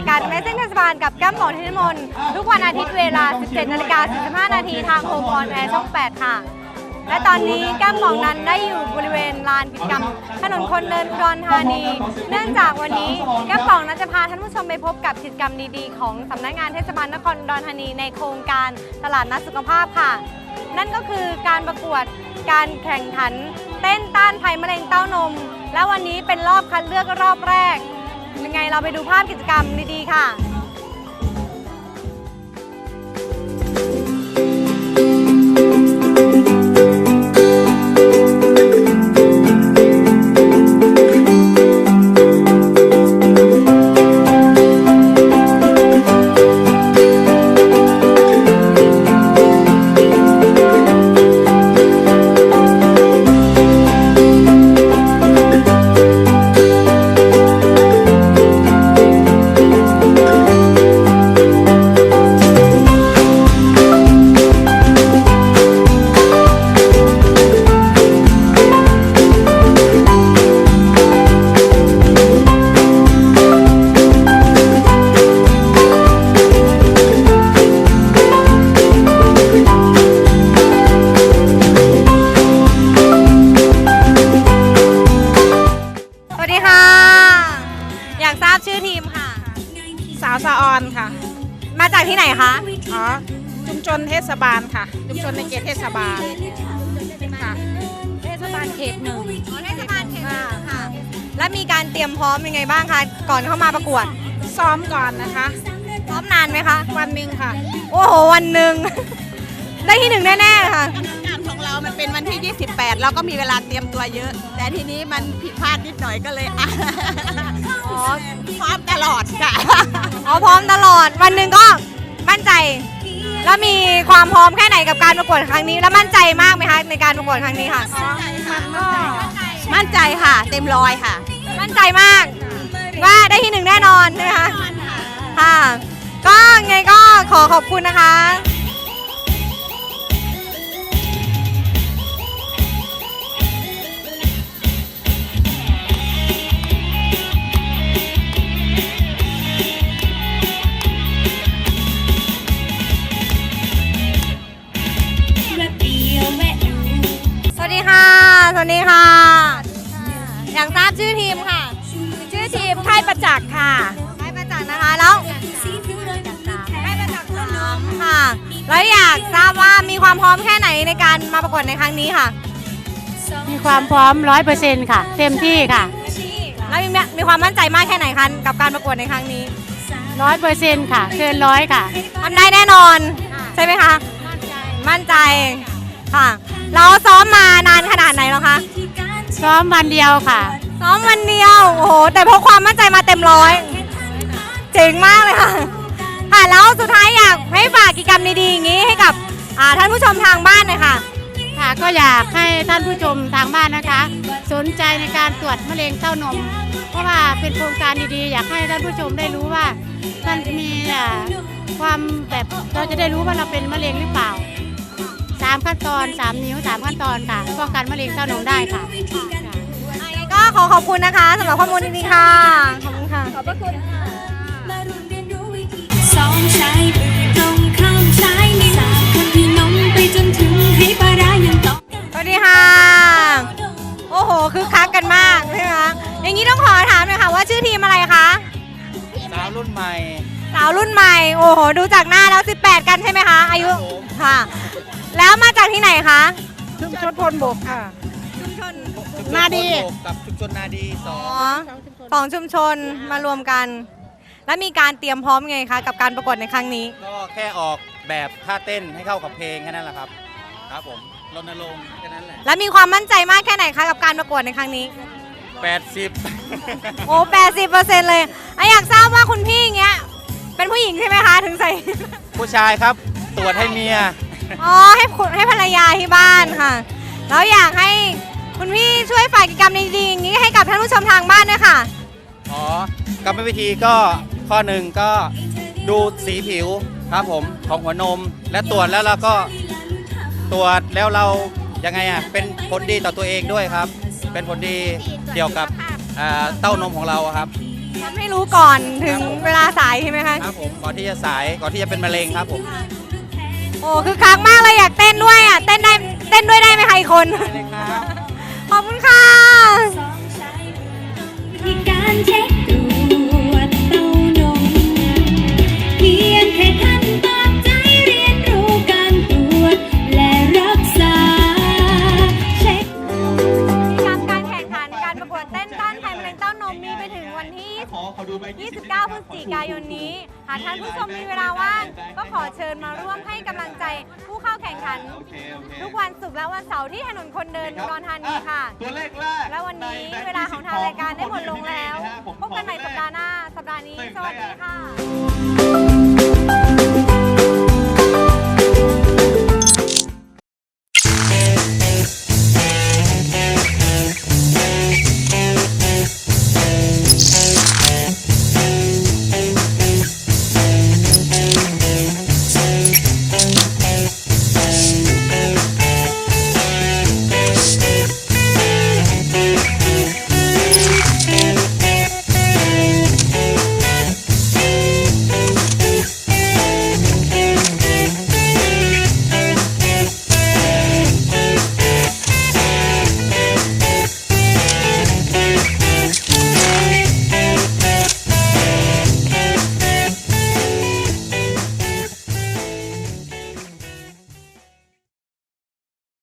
ายการแมสเซนเทศบาลกับแก้มหมอทินมนทุกวันอาทิตย์เวลา 17นาฬิกา45นาทีทางโฮมออนแอร์ช่อง 8 ค่ะ และตอนนี้แก้มหมองนั้นได้อยู่บริเวณลานกิจกรรม ถนนคนเดินอุดรธานี เนื่องจากวันนี้แก้มหมองนั้นจะพาท่านผู้ชมไปพบกับกิจกรรมดีๆ ของสำนักงานเทศบาลนครอุดรธานีในโครงการตลาดนัดสุขภาพค่ะ นั่นก็คือการประกวดการแข่งขัน เต้นต้านภัยมะเร็งเต้านม และวันนี้เป็นรอบคัดเลือกรอบแรก ยังไงเราไปดูภาพกิจกรรมดีๆค่ะ จากที่ไหนคะ อ๋อชุมชนเทศบาลค่ะ ชุมชนในเขตเทศบาลค่ะเทศบาลเขตหนึ่งอ๋อเทศบาลเขตหนึ่งค่ะ แล้วมีการเตรียมพร้อมยังไงบ้างคะ ก่อนเข้ามาประกวด ซ้อมก่อนนะคะ พร้อมนานไหมคะ วันหนึ่งค่ะ โอ้โห วันหนึ่ง ได้ที่หนึ่งแน่ๆค่ะ มันเป็นวันที่ 28 เราก็มีเวลาเตรียมตัวเยอะ แต่ทีนี้มันผิดพลาดนิดหน่อยก็เลยอะอ๋อ พร้อมตลอดค่ะ อ๋อพร้อมตลอดวันหนึ่งก็มั่นใจ แล้วมีความพร้อมแค่ไหนกับการประกวดครั้งนี้ แล้วมั่นใจมากไหมคะในการประกวดครั้งนี้ค่ะ มันก็มั่นใจค่ะ เต็มร้อยค่ะ มั่นใจมาก ว่าได้ที่หนึ่งแน่นอนใช่ไหมคะ ค่ะ ก็ไงก็ขอขอบคุณนะคะ ดีค่ะ อยากทราบชื่อทีมค่ะ ชื่อทีมค่ายประจักษ์ค่ะให้ประจักษ์นะคะแล้วให้ประจักษ์สามค่ะ แล้วอยากทราบว่ามีความพร้อมแค่ไหนในการมาประกวดในครั้งนี้ค่ะ มีความพร้อมร้อยเปอร์เซ็นต์ค่ะ เต็มที่ค่ะ แล้วมีมีความมั่นใจมากแค่ไหนคะกับการประกวดในครั้งนี้ร้อยเปอร์เซ็นต์ค่ะเกินร้อยค่ะทำได้แน่นอน ใช่ไหมคะ มั่นใจค่ะ เราซ้อมมานานขนาดไหนแล้วคะ ซ้อมวันเดียวค่ะ ซ้อมวันเดียว โอ้โห แต่พกความมั่นใจมาเต็มร้อย เจ๋งมากเลยค่ะ ค่ะ แล้วสุดท้ายอยากให้ฝากกิจกรรมดีๆอย่างนี้ให้กับอ่าท่านผู้ชมทางบ้านหน่อยค่ะ ค่ะ ก็อยากให้ท่านผู้ชมทางบ้านนะคะ สนใจในการตรวจมะเร็งเต้านม เพราะว่าเป็นโครงการดีๆ อยากให้ท่านผู้ชมได้รู้ว่ามันมีอ่าความแบบเราจะได้รู้ว่าเราเป็นมะเร็งหรือเปล่าสามขั้นตอนสามนิ้วสามขั้นตอนค่ะป้องกันมะเร็งเต้านมได้ค่ะ ก็ขอขอบคุณนะคะสำหรับข้อมูลดีๆค่ะ ขอบคุณค่ะสองชายมือตรงข้ามชายหนึ่งสามคนพี่น้องไปจนถึงให้ปลาร้ายังต้องสวัสดีค่ะ โอ้โหคือคักกันมากใช่ไหมคะอย่างนี้ต้องขอถามหน่อยค่ะว่าชื่อทีมอะไรคะ สาวรุ่นใหม่ สาวรุ่นใหม่ โอ้โห ดูจากหน้าแล้ว 18 กันใช่ไหมคะ อายุ ค่ะ แล้วมาจากที่ไหนคะ ชุมชนพลบกค่ะ ชุมชนนาดีกับชุมชนนาดีสออ๋องสองชุมชนมารวมกัน แล้วมีการเตรียมพร้อมไงคะ กับการประกวดในครั้งนี้ ก็แค่ออกแบบท่าเต้นให้เข้ากับเพลงแค่นั้นแหละครับ ครับผมรณรงค์แค่นั้นแหละ แล้วมีความมั่นใจมากแค่ไหนคะกับการประกวดในครั้งนี้ 80 โอ้แปดสิบเปอร์เซ็นต์เลยอะอยากทราบว่าคุณพี่อย่างเงี้ย เป็นผู้หญิงใช่ไหมคะถึงใส่ ผู้ชายครับ ตรวจให้เมีย อ๋อให้คุณให้ภรรยาที่บ้านค่ะ แล้วอยากให้ คุณพี่ช่วยฝากกิจกรรมดีๆอย่างนี้ให้กับท่านผู้ชมทางบ้านด้วยค่ะ อ๋อกรรมวิธีก็ข้อหนึ่งก็ดูสีผิวครับผมของหัวนมและตรวจแล้วเราก็ตรวจแล้วเรายังไงอะเป็นผลดีต่อตัวเองด้วยครับ เป็นผลดีเกี่ยวกับอ่าเต้านมของเราอะครับ ทำให้รู้ก่อนถึงเวลาสายใช่ไหมคะ ครับผมก่อนที่จะสายก่อนที่จะเป็นมะเร็งครับผมโอ้คือคักมากเลยอยากเต้นด้วยอะ เต้นได้เต้นด้วยได้ไหมคะอีกคน เลยครับ วิากท่านผู้ชมมีเวลาว่าง ก็ขอเชิญมาร่วมให้กำลังใจผู้เข้าแข่งขันทุกวันศุกร์และวันเสาร์ที่ถนนคนเดินอุดรธานีค่ะ ตัวเลขแรกและวันนี้เวลาของทางรายการได้หมดลงแล้วพบกันใหม่สัปดาห์หน้า สัปดาห์นี้ สวัสดีค่ะ